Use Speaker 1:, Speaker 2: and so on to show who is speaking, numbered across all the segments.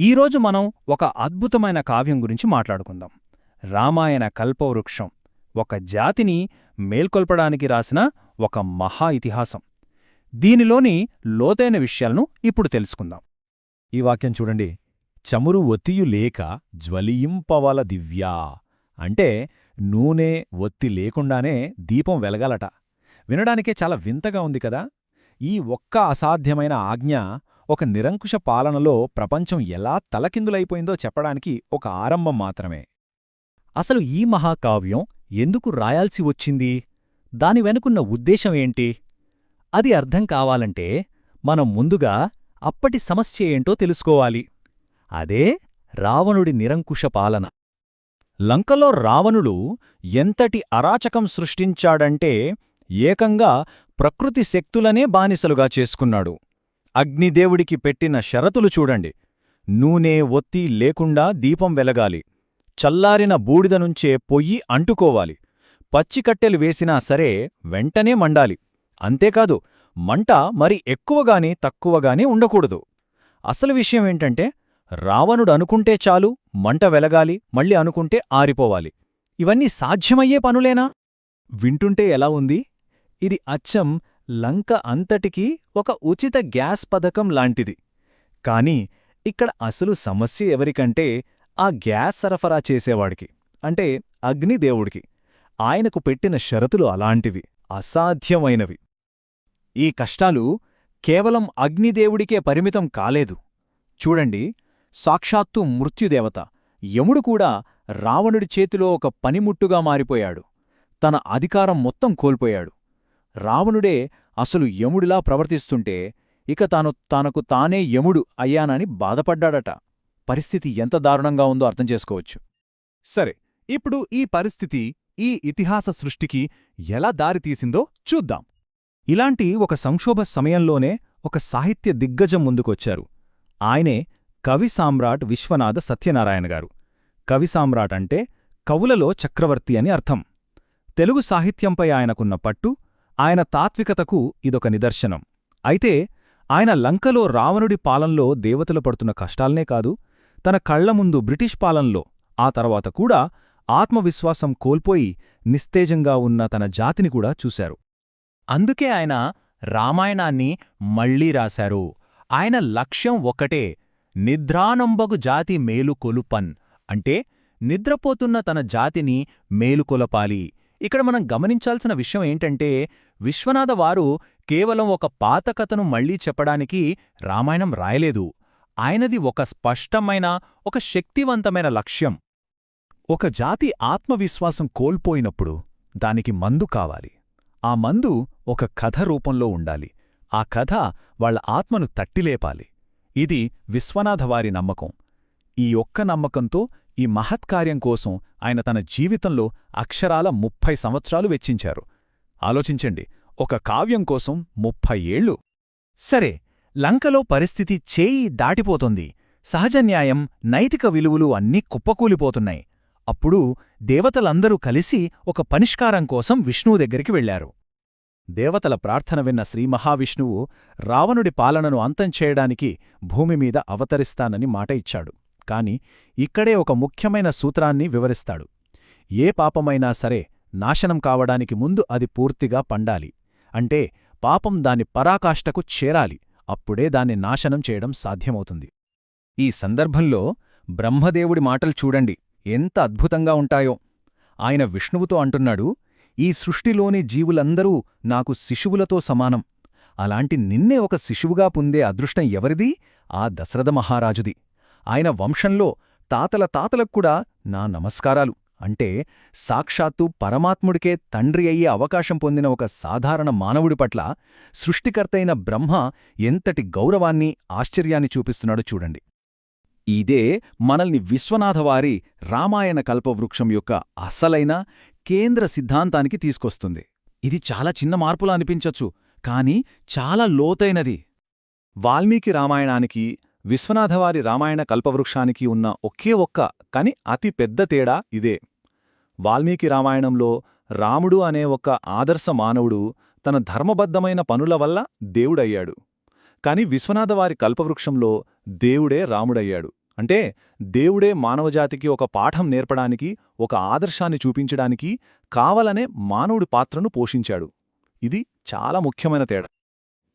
Speaker 1: ఈరోజు మనం ఒక అద్భుతమైన కావ్యం గురించి మాట్లాడుకుందాం. రామాయణ కల్పవృక్షం. ఒక జాతిని మేల్కొల్పడానికి రాసిన ఒక మహా ఇతిహాసం. దీనిలోని లోతైన విషయాలను ఇప్పుడు తెలుసుకుందాం.
Speaker 2: ఈ వాక్యం చూడండి. చమురు ఒత్తియు లేక జ్వలియింపవల దివ్యా అంటే నూనె ఒత్తి లేకుండానే దీపం వెలగాలట. వినడానికే చాలా వింతగా ఉంది కదా? ఈ ఒక్క అసాధ్యమైన ఆజ్ఞ ఒక నిరంకుశ పాలనలో ప్రపంచం ఎలా తలకిందులైపోయిందో చెప్పడానికి ఒక ఆరంభం మాత్రమే.
Speaker 3: అసలు ఈ మహాకావ్యం ఎందుకు రాయాల్సి వచ్చింది? దాని వెనుకున్న ఉద్దేశం ఏంటి? అది అర్థం కావాలంటే మనం ముందుగా అప్పటి సమస్య ఏంటో తెలుసుకోవాలి. అదే రావణుడి నిరంకుశ పాలన.
Speaker 2: లంకలో రావణుడు ఎంతటి అరాచకం సృష్టించాడంటే ఏకంగా ప్రకృతి శక్తులనే బానిసలుగా చేసుకున్నాడు. అగ్నిదేవుడికి పెట్టిన షరతులు చూడండి. నూనె ఒత్తి లేకుండా దీపం వెలగాలి. చల్లారిన బూడిద నుంచే పొయ్యి అంటుకోవాలి. పచ్చికట్టెలు వేసినా సరే వెంటనే మండాలి. అంతేకాదు మంట మరి ఎక్కువగాని తక్కువగాని ఉండకూడదు. అసలు విషయమేంటంటే రావణుడు అనుకుంటే చాలు మంట వెలగాలి మళ్ళీ అనుకుంటే ఆరిపోవాలి. ఇవన్నీ సాధ్యమయ్యే పనులేనా? వింటుంటే ఎలా ఉంది? ఇది అచ్చం లంక అంతటికీ ఒక ఉచిత గ్యాస్ పథకం లాంటిది. కాని ఇక్కడ అసలు సమస్య ఎవరికంటే ఆ గ్యాస్ సరఫరా చేసేవాడికి అంటే అగ్నిదేవుడికి. ఆయనకు పెట్టిన షరతులు అలాంటివి అసాధ్యమైనవి. ఈ కష్టాలు కేవలం అగ్నిదేవుడికే పరిమితం కాలేదు. చూడండి సాక్షాత్తు మృత్యుదేవత. యముడు కూడా రావణుడి చేతిలో ఒక పనిముట్టుగా మారిపోయాడు. తన అధికారం మొత్తం కోల్పోయాడు. రావణుడే అసలు యముడిలా ప్రవర్తిస్తుంటే ఇక తాను తనకు తానే యముడు అయ్యానని బాధపడ్డాడట. పరిస్థితి ఎంత దారుణంగా ఉందో అర్థం చేసుకోవచ్చు. సరే ఇప్పుడు ఈ పరిస్థితి ఈ ఇతిహాస సృష్టికి ఎలా దారితీసిందో చూద్దాం. ఇలాంటి ఒక సంక్షోభ సమయంలోనే ఒక సాహిత్య దిగ్గజం ముందుకొచ్చారు. ఆయనే కవి సామ్రాట్ విశ్వనాథ సత్యనారాయణ గారు. కవి సామ్రాట్ అంటే కవులలో చక్రవర్తి అని అర్థం. తెలుగు సాహిత్యంపై ఆయనకున్న పట్టు ఆయన తాత్వికతకు ఇదొక నిదర్శనం. అయితే ఆయన లంకలో రావణుడి పాలనలో దేవతలు పడుతున్న కష్టాల్నే కాదు తన కళ్ళ ముందు బ్రిటిష్ పాలనలో ఆ తర్వాత కూడా ఆత్మవిశ్వాసం కోల్పోయి నిస్తేజంగా ఉన్న తన జాతిని కూడా చూశారు. అందుకే ఆయన రామాయణాన్ని మళ్ళీ రాశారు. ఆయన లక్ష్యం ఒకటే నిద్రానంబగు జాతి మేలుకొలుపన్ అంటే నిద్రపోతున్న తన జాతిని మేలుకొలపాలి ఇక్కడ మనం గమనించాల్సిన విషయం ఏంటంటే విశ్వనాథ వారు కేవలం ఒక పాత కథను మళ్ళీ చెప్పడానికి రామాయణం రాయలేదు. ఆయనది ఒక స్పష్టమైన ఒక శక్తివంతమైన లక్ష్యం. ఒక జాతి ఆత్మవిశ్వాసం కోల్పోయినప్పుడు దానికి మందు కావాలి. ఆ మందు ఒక కథ రూపంలో ఉండాలి. ఆ కథ వాళ్ళ ఆత్మను తట్టిలేపాలి. ఇది విశ్వనాథవారి నమ్మకం. ఈ ఒక్క నమ్మకంతో ఈ మహత్కార్యం కోసం ఆయన తన జీవితంలో అక్షరాల ముప్పై సంవత్సరాలు వెచ్చించారు. ఆలోచించండి. ఒక కావ్యం కోసం ముప్పై ఏళ్ళు. సరే లంకలో పరిస్థితి చేయి దాటిపోతోంది. సహజన్యాయం నైతిక విలువలు అన్నీ కుప్పకూలిపోతున్నాయి. అప్పుడు దేవతలందరూ కలిసి ఒక పరిష్కారం కోసం విష్ణువు దగ్గరికి వెళ్ళారు దేవతల ప్రార్థన విన్న శ్రీమహావిష్ణువు రావణుడి పాలనను అంతం చేయడానికి భూమిమీద అవతరిస్తానని మాట ఇచ్చాడు. కాని ఇక్కడే ఒక ముఖ్యమైన సూత్రాన్ని వివరిస్తాడు. ఏ పాపమైనా సరే నాశనం కావడానికి ముందు అది పూర్తిగా పండాలి. అంటే పాపం దాని పరాకాష్ఠకు చేరాలి. అప్పుడే దాన్ని నాశనం చేయడం సాధ్యమవుతుంది. ఈ సందర్భంలో బ్రహ్మదేవుడి మాటలు చూడండి. ఎంత అద్భుతంగా ఉంటాయో. ఆయన విష్ణువుతో అంటున్నాడు ఈ సృష్టిలోని జీవులందరూ నాకు శిశువులతో సమానం. అలాంటి నిన్నే ఒక శిశువుగా పొందే అదృష్టం ఎవరిది? ఆ దశరథ మహారాజుది. ఆయన వంశంలో తాతల తాతలక్కూడా నా నమస్కారాలు. అంటే సాక్షాత్తు పరమాత్ముడికే తండ్రి అయ్యే అవకాశం పొందిన ఒక సాధారణ మానవుడి పట్ల సృష్టికర్తైన బ్రహ్మ ఎంతటి గౌరవాన్ని ఆశ్చర్యాన్ని చూపిస్తున్నాడో చూడండి. ఇదే మనల్ని విశ్వనాథవారి రామాయణ కల్పవృక్షం యొక్క అసలైన కేంద్ర సిద్ధాంతానికి తీసుకొస్తుంది. ఇది చాలా చిన్న మార్పులా అనిపించచ్చు కాని చాలా లోతైనది. వాల్మీకి రామాయణానికి విశ్వనాథవారి రామాయణ కల్పవృక్షానికి ఉన్న ఒకే ఒక్క కాని అతి పెద్ద తేడా ఇదే. వాల్మీకి రామాయణంలో రాముడు అనే ఒక ఆదర్శ మానవుడు తన ధర్మబద్ధమైన పనుల వల్ల దేవుడయ్యాడు. కాని విశ్వనాథవారి కల్పవృక్షంలో దేవుడే రాముడయ్యాడు.
Speaker 1: అంటే దేవుడే మానవజాతికి ఒక పాఠం నేర్పడానికి ఒక ఆదర్శాన్ని చూపించడానికి కావలనే మానవుడి పాత్రను పోషించాడు. ఇది చాలా ముఖ్యమైన తేడా.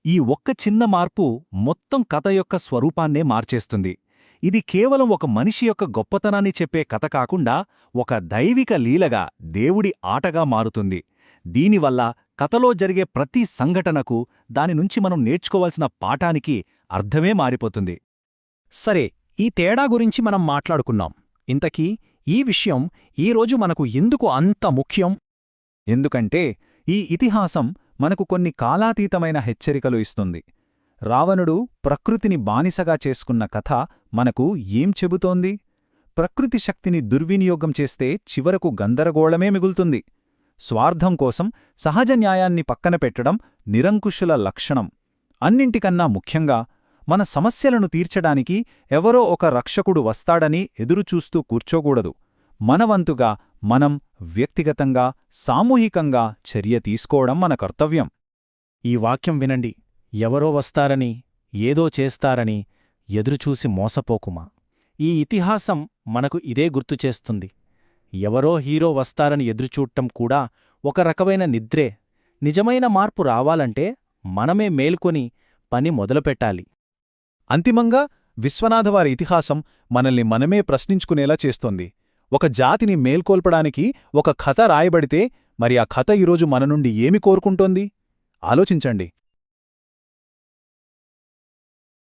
Speaker 3: ఈ ఒక్క చిన్న మార్పు మొత్తం కథ యొక్క స్వరూపాన్నే మార్చేస్తుంది. ఇది కేవలం ఒక మనిషి యొక్క గొప్పతనాన్ని చెప్పే కథ కాకుండా ఒక దైవిక లీలగా దేవుడి ఆటగా మారుతుంది. దీనివల్ల కథలో జరిగే ప్రతి సంఘటనకు దాని నుంచి మనం నేర్చుకోవాల్సిన పాఠానికి అర్థమే మారిపోతుంది.
Speaker 2: సరే ఈ తేడా గురించి మనం మాట్లాడుకున్నాం. ఇంతకీ ఈ విషయం ఈరోజు మనకు ఎందుకు అంత ముఖ్యం?
Speaker 1: ఎందుకంటే ఈ ఇతిహాసం మనకు కొన్ని కాలాతీతమైన హెచ్చరికలు ఇస్తుంది. రావణుడు ప్రకృతిని బానిసగా చేసుకున్న కథ మనకు ఏం చెబుతోంది? ప్రకృతి శక్తిని దుర్వినియోగం చేస్తే చివరకు గందరగోళమే మిగులుతుంది. స్వార్థం కోసం సహజ న్యాయాన్ని పక్కన పెట్టడం నిరంకుశుల లక్షణం. అన్నింటికన్నా ముఖ్యంగా మన సమస్యలను తీర్చడానికి ఎవరో ఒక రక్షకుడు వస్తాడని ఎదురుచూస్తూ కూర్చోకూడదు. మనవంతుగా మనం వ్యక్తిగతంగా సామూహికంగా చర్య తీసుకోవడం మన కర్తవ్యం.
Speaker 2: ఈ వాక్యం వినండి. ఎవరో వస్తారని ఏదో చేస్తారని ఎదురుచూసి మోసపోకుమా? ఈ ఇతిహాసం మనకు ఇదే గుర్తుచేస్తుంది ఎవరో హీరో వస్తారని ఎదురుచూడటం కూడా ఒక రకమైన నిద్రే. నిజమైన మార్పు రావాలంటే మనమే మేల్కొని పని మొదలుపెట్టాలి.
Speaker 1: అంతిమంగా విశ్వనాథవారి ఇతిహాసం మనల్ని మనమే ప్రశ్నించుకునేలా చేస్తోంది. ఒక జాతిని మేల్కొల్పడానికి ఒక కథ రాయబడితే మరి ఆ కథ ఈరోజు మన నుండి ఏమి కోరుకుంటోంది? ఆలోచించండి.